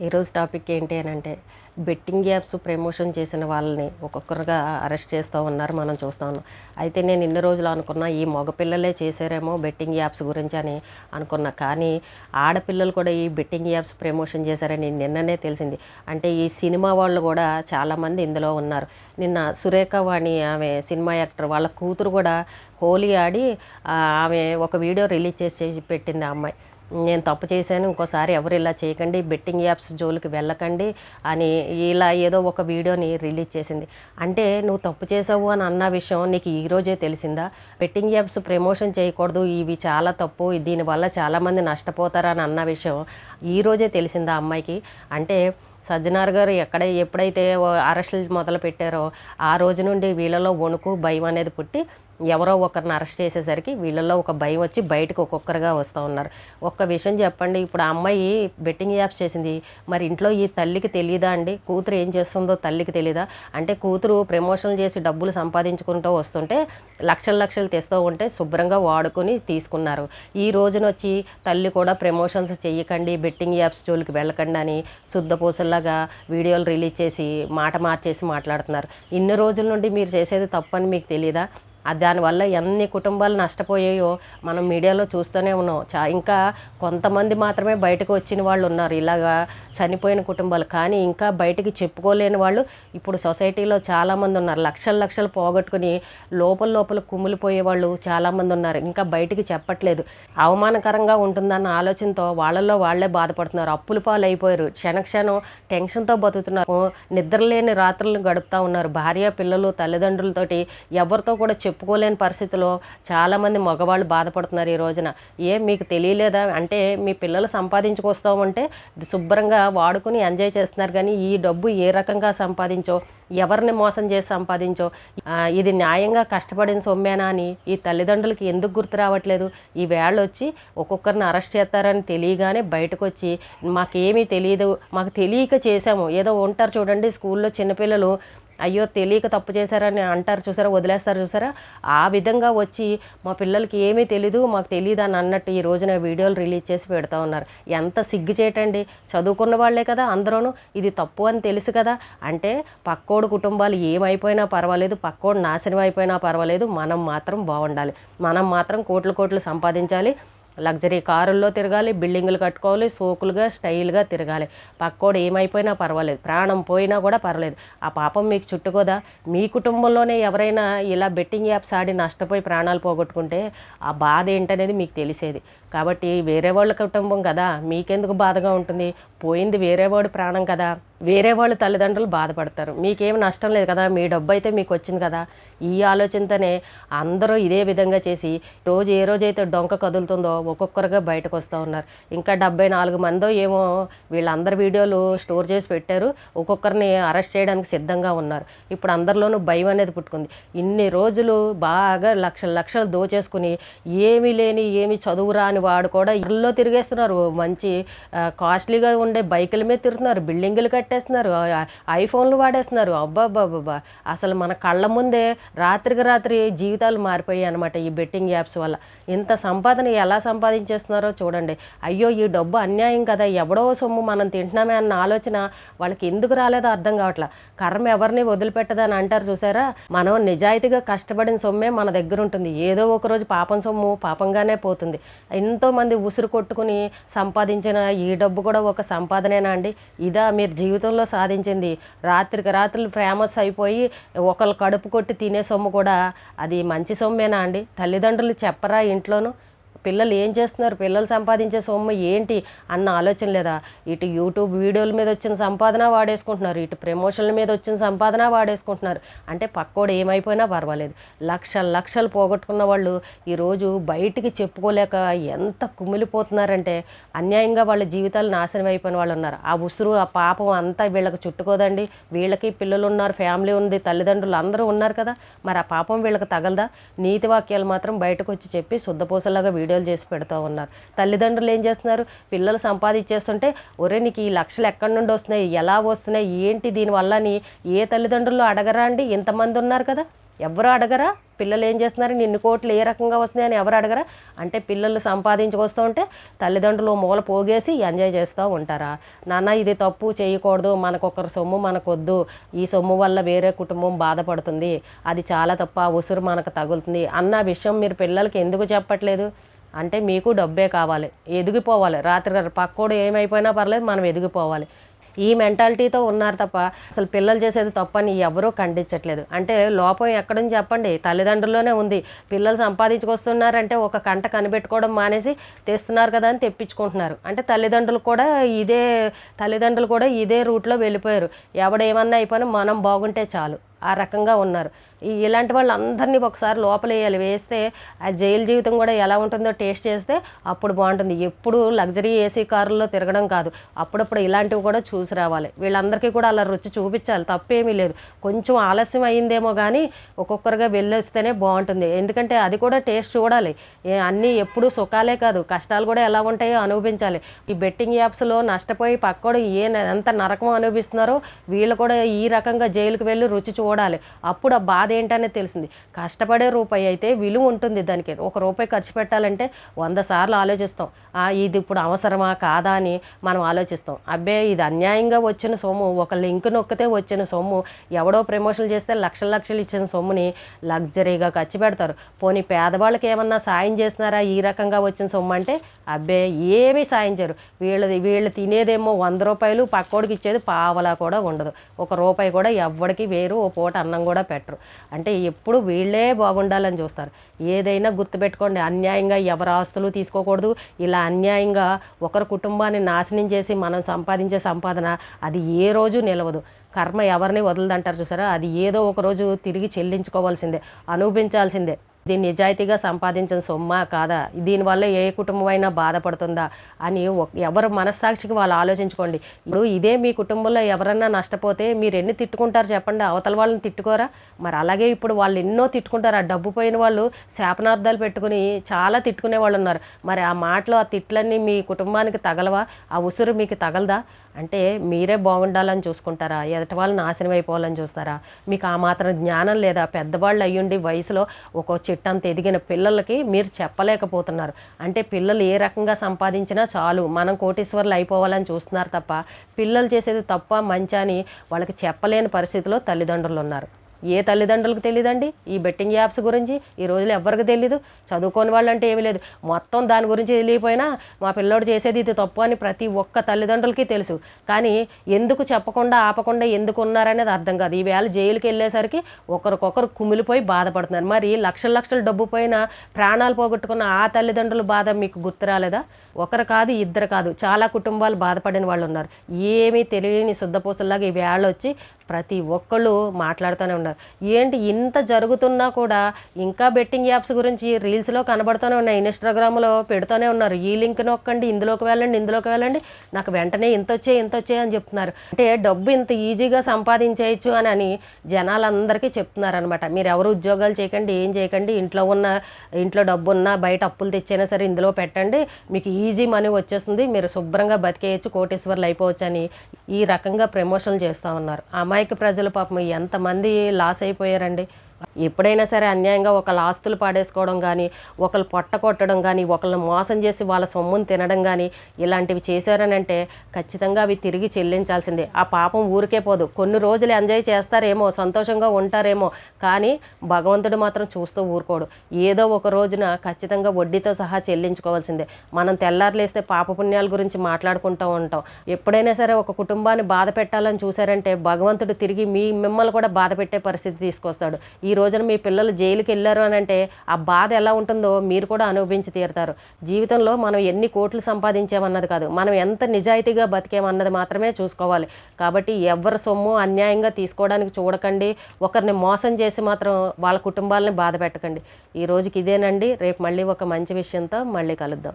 ఈరోజు టాపిక్ ఏంటి అని అంటే బెట్టింగ్ యాప్స్ ప్రమోషన్ చేసిన వాళ్ళని ఒక్కొక్కరుగా అరెస్ట్ చేస్తూ ఉన్నారు మనం చూస్తాను అయితే నేను ఇన్ని రోజులు అనుకున్నా ఈ మగపిల్లలే చేశారేమో బెట్టింగ్ యాప్స్ గురించి అని అనుకున్నా. కానీ ఆడపిల్లలు కూడా ఈ బెట్టింగ్ యాప్స్ ప్రమోషన్ చేశారని నిన్ననే తెలిసింది. అంటే ఈ సినిమా వాళ్ళు కూడా చాలామంది ఇందులో ఉన్నారు. నిన్న సురేఖ వాణి ఆమె సినిమా యాక్టర్ వాళ్ళ కూతురు కూడా హోలీ ఆడి ఆమె ఒక వీడియో రిలీజ్ చేసి పెట్టింది ఆ అమ్మాయి. నేను తప్పు చేశాను ఇంకోసారి ఎవరు ఇలా చేయకండి బెట్టింగ్ యాప్స్ జోలికి వెళ్ళకండి అని ఇలా ఏదో ఒక వీడియోని రిలీజ్ చేసింది. అంటే నువ్వు తప్పు చేసావు అని అన్న విషయం నీకు ఈ రోజే తెలిసిందా? బెట్టింగ్ యాప్స్ ప్రమోషన్ చేయకూడదు ఇవి చాలా తప్పు దీనివల్ల చాలామంది నష్టపోతారని అన్న విషయం ఈ రోజే తెలిసిందా అమ్మాయికి? అంటే సజ్జనార్ గారు ఎక్కడ ఎప్పుడైతే ఓ అరెస్టులు మొదలు పెట్టారో ఆ రోజు నుండి వీళ్ళలో వణుకు భయం అనేది పుట్టి ఎవరో ఒకరిని అరెస్ట్ చేసేసరికి వీళ్ళల్లో ఒక భయం వచ్చి బయటకు ఒక్కొక్కరుగా వస్తూ ఉన్నారు. ఒక్క విషయం చెప్పండి ఇప్పుడు ఆ అమ్మాయి బెట్టింగ్ యాప్స్ చేసింది. మరి ఇంట్లో ఈ తల్లికి తెలియదా అండి? కూతురు ఏం చేస్తుందో తల్లికి తెలియదా అంటే కూతురు ప్రమోషన్లు చేసి డబ్బులు సంపాదించుకుంటూ వస్తుంటే లక్షలు లక్షలు తెస్తూ ఉంటే శుభ్రంగా వాడుకొని తీసుకున్నారు. ఈ రోజున వచ్చి తల్లి కూడా ప్రమోషన్స్ చెయ్యకండి బెట్టింగ్ యాప్స్ జోలికి వెళ్ళకండి అని శుద్ధపూసల్లాగా వీడియోలు రిలీజ్ చేసి మాట మార్చేసి మాట్లాడుతున్నారు. ఇన్ని రోజుల నుండి మీరు చేసేది తప్పని మీకు తెలియదా దానివల్ల ఎన్ని కుటుంబాలు నష్టపోయాయో మనం మీడియాలో చూస్తూనే ఉన్నాం. చా ఇంకా కొంతమంది మాత్రమే బయటకు వచ్చిన వాళ్ళు ఉన్నారు. ఇలాగా చనిపోయిన కుటుంబాలు. కానీ ఇంకా బయటికి చెప్పుకోలేని వాళ్ళు ఇప్పుడు సొసైటీలో చాలామంది ఉన్నారు. లక్షల లక్షలు పోగొట్టుకుని లోపల లోపల కుమిలిపోయే వాళ్ళు చాలామంది ఉన్నారు. ఇంకా బయటికి చెప్పట్లేదు. అవమానకరంగా ఉంటుందన్న ఆలోచనతో వాళ్ళల్లో వాళ్ళే బాధపడుతున్నారు. అప్పుల పాలు అయిపోయారు క్షణక్షణం టెన్షన్తో బతుకుతున్నారు. నిద్రలేని రాత్రులను గడుపుతూ ఉన్నారు. భార్య పిల్లలు తల్లిదండ్రులతోటి ఎవరితో కూడా చెప్పుకోలేని పరిస్థితిలో చాలామంది మగవాళ్ళు బాధపడుతున్నారు ఈ రోజున. ఏ మీకు తెలియలేదా? అంటే మీ పిల్లలు సంపాదించుకొస్తామంటే శుభ్రంగా వాడుకుని ఎంజాయ్ చేస్తున్నారు కానీ ఈ డబ్బు ఏ రకంగా సంపాదించో ఎవరిని మోసం చేసి సంపాదించో ఇది న్యాయంగా కష్టపడిన సొమ్మేనా అని ఈ తల్లిదండ్రులకి ఎందుకు గుర్తు రావట్లేదు? ఈ వేళ వచ్చి ఒక్కొక్కరిని అరెస్ట్ చేస్తారని తెలియగానే బయటకు వచ్చి మాకేమీ తెలియదు మాకు తెలియక చేసాము ఏదో ఉంటారు చూడండి స్కూల్లో చిన్నపిల్లలు అయ్యో తెలియక తప్పు చేశారని అంటారు చూసారా వదిలేస్తారు చూసారా? ఆ విధంగా వచ్చి మా పిల్లలకి ఏమీ తెలీదు మాకు తెలియదు అని అన్నట్టు ఈ రోజున వీడియోలు రిలీజ్ చేసి పెడతా ఉన్నారు. ఎంత సిగ్గు చేయటండి చదువుకున్న వాళ్ళే కదా అందరూ ఇది తప్పు అని తెలుసు కదా. అంటే పక్కోడు కుటుంబాలు ఏమైపోయినా పర్వాలేదు పక్కోడు నాశనం అయిపోయినా పర్వాలేదు. మనం మాత్రం బాగుండాలి. మనం మాత్రం కోట్లు కోట్లు సంపాదించాలి. లగ్జరీ కారుల్లో తిరగాలి బిల్డింగులు కట్టుకోవాలి సోకులుగా స్టైల్గా తిరగాలి. పక్కోడు ఏమైపోయినా పర్వాలేదు. ప్రాణం పోయినా కూడా పర్వాలేదు. ఆ పాపం మీకు చుట్టుకోదా? మీ కుటుంబంలోనే ఎవరైనా ఇలా బెట్టింగ్ యాప్స్ ఆడి నష్టపోయి ప్రాణాలు పోగొట్టుకుంటే ఆ బాధ ఏంటనేది మీకు తెలిసేది. కాబట్టి వేరే వాళ్ళ కుటుంబం కదా మీకెందుకు బాధగా ఉంటుంది? పోయింది వేరే వాడి ప్రాణం కదా. వేరే వాళ్ళ తల్లిదండ్రులు బాధపడతారు. మీకేం నష్టం లేదు కదా మీ డబ్బు అయితే మీకు వచ్చింది కదా. ఈ ఆలోచనతోనే అందరూ ఇదే విధంగా చేసి రోజు ఏ రోజైతే డొంక కదులుతుందో ఒక్కొక్కరుగా బయటకు వస్తూ ఉన్నారు. ఇంకా డెబ్బై నాలుగు మందో ఏమో వీళ్ళందరి వీడియోలు స్టోర్ చేసి పెట్టారు. ఒక్కొక్కరిని అరెస్ట్ చేయడానికి సిద్ధంగా ఉన్నారు. ఇప్పుడు అందరిలోనూ భయం అనేది పుట్టుకుంది. ఇన్ని రోజులు బాగా లక్షల లక్షలు దోచేసుకుని ఏమీ లేని ఏమి చదువు రాని వాడు కూడా ఇళ్ళలో తిరిగేస్తున్నారు. మంచి కాస్ట్లీగా ఉండే బైకుల మీద తిరుగుతున్నారు. బిల్డింగులు కట్టేస్తున్నారు. ఐఫోన్లు వాడేస్తున్నారు. అబ్బాబ్బాబ్బా అసలు మన కళ్ళ ముందే రాత్రికి రాత్రి జీవితాలు మారిపోయాయి అనమాట ఈ బెట్టింగ్ యాప్స్ వల్ల. ఇంత సంపాదన ఎలా సంపాదించేస్తున్నారో చూడండి. అయ్యో ఈ డబ్బు అన్యాయం కదా. ఎవడో సొమ్ము మనం తింటున్నామే అన్న ఆలోచన వాళ్ళకి ఎందుకు రాలేదో అర్థం కావట్లా. కర్మ ఎవరిని వదిలిపెట్టదని అంటారు చూసారా? మనం నిజాయితీగా కష్టపడిన సొమ్మే మన దగ్గర ఉంటుంది. ఏదో ఒక రోజు పాపం సొమ్ము పాపంగానే పోతుంది. ఎంతోమంది ఉసురు కొట్టుకుని సంపాదించిన ఈ డబ్బు కూడా ఒక సంపాదనేనా అండి? ఇదా మీరు జీవితంలో సాధించింది. రాత్రికి రాత్రులు ఫేమస్ అయిపోయి ఒకళ్ళు కడుపు కొట్టి తినే సొమ్ము కూడా అది మంచి సొమ్మేనా అండి? తల్లిదండ్రులు చెప్పరా ఇంట్లోనూ? పిల్లలు ఏం చేస్తున్నారు? పిల్లలు సంపాదించే సొమ్ము ఏంటి? అన్న ఆలోచన లేదా? ఇటు యూట్యూబ్ వీడియోల మీద వచ్చిన సంపాదన వాడేసుకుంటున్నారు. ఇటు ప్రమోషన్ల మీద వచ్చిన సంపాదన వాడేసుకుంటున్నారు. అంటే పక్కోడు ఏమైపోయినా పర్వాలేదు. లక్షల లక్షలు పోగొట్టుకున్న వాళ్ళు ఈరోజు బయటికి చెప్పుకోలేక ఎంత కుమిలిపోతున్నారంటే అన్యాయంగా వాళ్ళ జీవితాలు నాశనం అయిపోయిన వాళ్ళు ఉన్నారు. ఆ ఉసురు ఆ పాపం అంతా వీళ్ళకి చుట్టుకోదండి. వీళ్ళకి పిల్లలు ఉన్నారు ఫ్యామిలీ ఉంది తల్లిదండ్రులు అందరూ ఉన్నారు కదా. మరి ఆ పాపం వీళ్ళకి తగలదా? నీతి వాక్యాలు మాత్రం బయటకు వచ్చి చెప్పి శుద్ధపూసలాగా షెడ్యూల్ చేసి పెడుతూ ఉన్నారు. తల్లిదండ్రులు ఏం చేస్తున్నారు? పిల్లలు సంపాదించేస్తుంటే ఒరే నీకు ఈ లక్షలు ఎక్కడి నుండి వస్తున్నాయి? ఎలా వస్తున్నాయి? ఏంటి దీనివల్ల అని ఏ తల్లిదండ్రులు అడగరా అండి? ఇంతమంది ఉన్నారు కదా. ఎవరు అడగరా? పిల్లలు ఏం చేస్తున్నారు? నిన్ను కోట్లు ఏ రకంగా వస్తున్నాయి అని ఎవరు అడగరా? అంటే పిల్లలు సంపాదించుకొస్తూ ఉంటే తల్లిదండ్రులు మూల పోగేసి ఎంజాయ్ చేస్తూ ఉంటారా? నాన్న ఇది తప్పు చేయకూడదు. మనకొకరు సొమ్ము మనకొద్దు. ఈ సొమ్ము వల్ల వేరే కుటుంబం బాధపడుతుంది. అది చాలా తప్ప ఆ ఉసురు మనకు తగులుతుంది అన్న విషయం మీరు పిల్లలకి ఎందుకు చెప్పట్లేదు? అంటే మీకు డబ్బే కావాలి. ఎదిగిపోవాలి. రాత్రి పక్కోడు ఏమైపోయినా పర్లేదు మనం ఎదిగిపోవాలి. ఈ మెంటాలిటీతో ఉన్నారు తప్ప అసలు పిల్లలు చేసేది తప్పని ఎవరూ ఖండించట్లేదు. అంటే లోపం ఎక్కడుంది చెప్పండి? తల్లిదండ్రుల్లోనే ఉంది. పిల్లలు సంపాదించుకొస్తున్నారంటే ఒక కంట కనిపెట్టుకోవడం మానేసి తెస్తున్నారు కదా అని తెప్పించుకుంటున్నారు. అంటే తల్లిదండ్రులు కూడా ఇదే తల్లిదండ్రులు కూడా ఇదే రూట్లో వెళ్ళిపోయారు. ఎవడేమన్నా అయిపోయినా మనం బాగుంటే చాలు. ఆ రకంగా ఉన్నారు. ఇలాంటి ఇలాంటి వాళ్ళందరినీ ఒకసారి లోపల వేయాలి వేస్తే ఆ జైలు జీవితం కూడా ఎలా ఉంటుందో టేస్ట్ చేస్తే అప్పుడు బాగుంటుంది. ఎప్పుడు లగ్జరీ ఏసీ కారుల్లో తిరగడం కాదు. అప్పుడప్పుడు ఇలాంటివి కూడా చూసి రావాలి. వీళ్ళందరికీ కూడా అలా రుచి చూపించాలి. తప్పేమీ లేదు. కొంచెం ఆలస్యం అయిందేమో కానీ ఒక్కొక్కరుగా వెళ్ళొస్తేనే బాగుంటుంది. ఎందుకంటే అది కూడా టేస్ట్ చూడాలి. అన్నీ ఎప్పుడు సుఖాలే కాదు. కష్టాలు కూడా ఎలా ఉంటాయో అనుభవించాలి. ఈ బెట్టింగ్ యాప్స్లో నష్టపోయి పక్కోడు ఏ ఎంత నరకం అనుభవిస్తున్నారో వీళ్ళు కూడా ఈ రకంగా జైలుకి వెళ్ళి రుచి చూడాలి. అప్పుడు ఆ బాధ అదేంటనేది తెలిసింది. కష్టపడే రూపాయి అయితే విలువ ఉంటుంది దానికి. ఒక రూపాయి ఖర్చు పెట్టాలంటే వంద సార్లు ఆలోచిస్తాం. ఇది ఇప్పుడు అవసరమా కాదా అని మనం ఆలోచిస్తాం. అబ్బే ఇది అన్యాయంగా వచ్చిన సొమ్ము. ఒక లింక్ నొక్కితే వచ్చిన సొమ్ము. ఎవడో ప్రమోషన్ చేస్తే లక్షల లక్షలు ఇచ్చిన సొమ్ముని లగ్జరీగా ఖర్చు పెడతారు. పోనీ పేదవాళ్ళకి ఏమన్నా సాయం చేస్తున్నారా ఈ రకంగా వచ్చిన సొమ్ము అంటే? అబ్బే ఏమీ సాయం చేయరు. వీళ్ళది వీళ్ళు తినేదేమో వంద రూపాయలు పక్కోడికి ఇచ్చేది పావలా కూడా ఉండదు. ఒక రూపాయి కూడా ఎవ్వడికి వేరు ఓ పూట అన్నం కూడా పెట్టరు. అంటే ఎప్పుడు వీళ్ళే బాగుండాలని చూస్తారు. ఏదైనా గుర్తుపెట్టుకోండి అన్యాయంగా ఎవరి ఆస్తులు తీసుకోకూడదు. ఇలా అన్యాయంగా ఒకరి కుటుంబాన్ని నాశనం చేసి మనం సంపాదించే సంపాదన అది ఏ రోజు నిలవదు. కర్మ ఎవరిని వదలదంటారు చూసారా? అది ఏదో ఒక రోజు తిరిగి చెల్లించుకోవాల్సిందే అనుభవించాల్సిందే. దీన్ని నిజాయితీగా సంపాదించిన సొమ్మా కాదా? దీనివల్ల ఏ కుటుంబం అయినా బాధపడుతుందా? అని ఎవరు మనస్సాక్షికి వాళ్ళు ఆలోచించుకోండి. ఇప్పుడు ఇదే మీ కుటుంబంలో ఎవరన్నా నష్టపోతే మీరు ఎన్ని తిట్టుకుంటారు చెప్పండి? అవతల వాళ్ళని తిట్టుకోరా? మరి అలాగే ఇప్పుడు వాళ్ళు ఎన్నో తిట్టుకుంటారు. ఆ డబ్బు పోయిన వాళ్ళు శాపనార్థాలు పెట్టుకుని చాలా తిట్టుకునే వాళ్ళు ఉన్నారు. మరి ఆ మాటలు ఆ తిట్లన్నీ మీ కుటుంబానికి తగలవా? ఆ ఉసురు మీకు తగలదా? అంటే మీరే బాగుండాలని చూసుకుంటారా? ఎదటి వాళ్ళు నాశనం అయిపోవాలని చూస్తారా? మీకు ఆ మాత్రం జ్ఞానం లేదా? పెద్దవాళ్ళు అయ్యుండి వయసులో ఒక చిట్టంత ఎదిగిన పిల్లలకి మీరు చెప్పలేకపోతున్నారు. అంటే పిల్లలు ఏ రకంగా సంపాదించినా చాలు మనం కోటీశ్వర్లు అయిపోవాలని చూస్తున్నారు తప్ప పిల్లలు చేసేది తప్ప మంచి అని వాళ్ళకి చెప్పలేని పరిస్థితిలో తల్లిదండ్రులు ఉన్నారు. ఏ తల్లిదండ్రులకు తెలియదండి ఈ బెట్టింగ్ యాప్స్ గురించి ఈ రోజులు ఎవరికి తెలియదు చదువుకోని వాళ్ళు అంటే ఏమీ లేదు. మొత్తం దాని గురించి తెలియపోయినా మా పిల్లోడు చేసేది ఇది తప్పు అని ప్రతి ఒక్క తల్లిదండ్రులకి తెలుసు. కానీ ఎందుకు చెప్పకుండా ఆపకుండా ఎందుకు ఉన్నారనేది అర్థం కాదు. ఈవేళ జైలుకి వెళ్ళేసరికి ఒకరికొకరు కుమిలిపోయి బాధపడుతున్నారు. మరి లక్షల లక్షల డబ్బు పోయిన ప్రాణాలు పోగొట్టుకున్న ఆ తల్లిదండ్రుల బాధ మీకు గుర్తు రాలేదా? ఒకరు కాదు ఇద్దరు కాదు. చాలా కుటుంబాలు బాధపడిన వాళ్ళు ఉన్నారు ఏమీ తెలియని శుద్ధపూసల్లాగా ఈ వేళ వచ్చి ప్రతి ఒక్కళ్ళు మాట్లాడుతూనే ఉన్నారు. ఏంటి ఇంత జరుగుతున్నా కూడా ఇంకా బెట్టింగ్ యాప్స్ గురించి రీల్స్లో కనబడుతూనే ఉన్నాయి. ఇన్స్టాగ్రామ్లో పెడుతూనే ఉన్నారు. ఈ లింక్ నొక్కండి ఇందులోకి వెళ్ళండి ఇందులోకి వెళ్ళండి. నాకు వెంటనే ఇంత వచ్చే ఇంత వచ్చే అని చెప్తున్నారు. అంటే డబ్బు ఇంత ఈజీగా సంపాదించేయచ్చు అని అని జనాలందరికీ చెప్తున్నారనమాట మీరు ఎవరు ఉద్యోగాలు చేయకండి ఏం చేయకండి ఇంట్లో ఉన్న ఇంట్లో డబ్బు ఉన్నా బయట అప్పులు తెచ్చైనా సరే ఇందులో పెట్టండి. మీకు ఈజీ మనీ వచ్చేస్తుంది. మీరు శుభ్రంగా బతికేయచ్చు కోటేశ్వర్లు అయిపోవచ్చు అని ఈ రకంగా ప్రమోషన్లు చేస్తూ ఉన్నారు. అమ్మాయి అమాయక ప్రజలు పాపం ఎంతమంది లాస్ అయిపోయారండి. ఎప్పుడైనా సరే అన్యాయంగా ఒకళ్ళ ఆస్తులు పాడేసుకోవడం కానీ ఒకళ్ళు పొట్ట కొట్టడం కానీ ఒకళ్ళని మోసం చేసి వాళ్ళ సొమ్మును తినడం కానీ ఇలాంటివి చేశారనంటే ఖచ్చితంగా అవి తిరిగి చెల్లించాల్సిందే. ఆ పాపం ఊరికే పోదు. కొన్ని రోజులు ఎంజాయ్ చేస్తారేమో సంతోషంగా ఉంటారేమో కానీ భగవంతుడు మాత్రం చూస్తూ ఊరుకోడు. ఏదో ఒక రోజున ఖచ్చితంగా వడ్డీతో సహా చెల్లించుకోవాల్సిందే. మనం తెల్లారులేస్తే పాపపుణ్యాల గురించి మాట్లాడుకుంటూ ఉంటాం. ఎప్పుడైనా సరే ఒక కుటుంబాన్ని బాధ పెట్టాలని చూశారంటే భగవంతుడు తిరిగి మీ మిమ్మల్ని కూడా బాధ పెట్టే పరిస్థితి తీసుకొస్తాడు. ఈ రోజున మీ పిల్లలు జైలుకి వెళ్ళారు అని అంటే ఆ బాధ ఎలా ఉంటుందో మీరు కూడా అనుభవించి తీరుతారు. జీవితంలో మనం ఎన్ని కోట్లు సంపాదించామన్నది కాదు మనం ఎంత నిజాయితీగా బతికేమన్నది మాత్రమే చూసుకోవాలి. కాబట్టి ఎవరి సొమ్ము అన్యాయంగా తీసుకోవడానికి చూడకండి. ఒకరిని మోసం చేసి మాత్రం వాళ్ళ కుటుంబాలని బాధ పెట్టకండి. ఈ రోజుకి ఇదేనండి. రేపు మళ్ళీ ఒక మంచి విషయంతో మళ్ళీ కలుద్దాం.